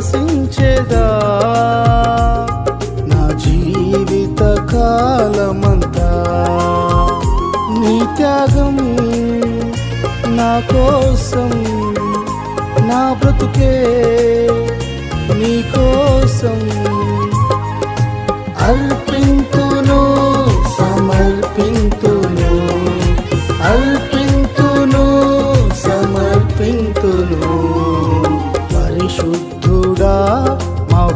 నివసించేదా నా జీవిత కాలమంతా నీ త్యాగం నా కోసం నా బ్రతుకే నీ కోసం అల్పే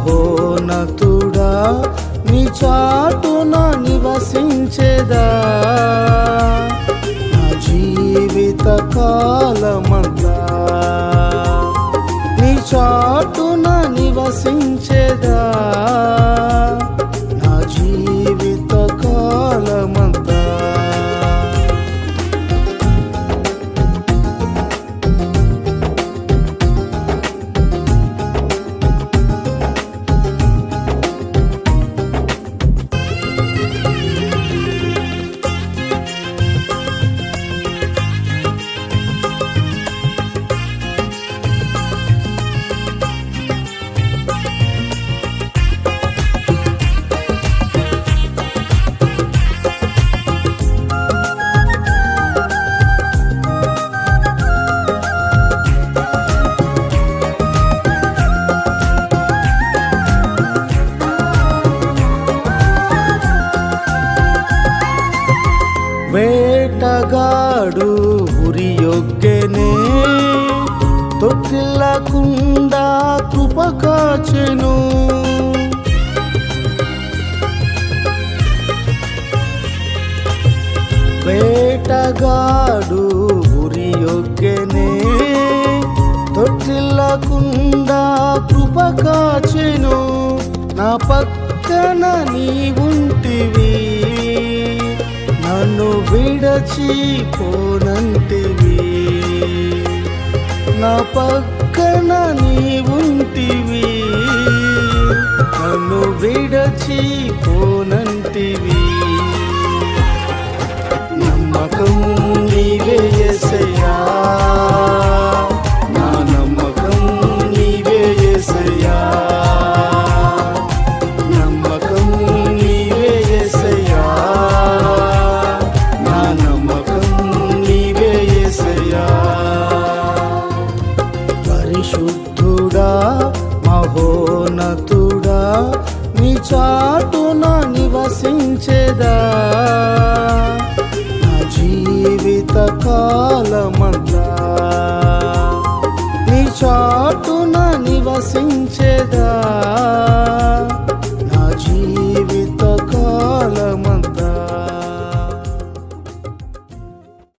మహోనతుడా నీ చాటున నివసించేదా? నా జీవిత కాలమంతా నీ చాటున నివసి వేటగాడు ఉరియొగ్గెనే తొట్టిల్లకుండా కృపకాచెను. వేటగాడు ఉరియొగ్గెనే తొట్టిల్లకుండా కృపకాచెను. నా పక్కన నీవు విడచి పోనంటివి. నా పక్కన నీ ఉంటివి నన్ను విడచి చాటున నివసించేదా?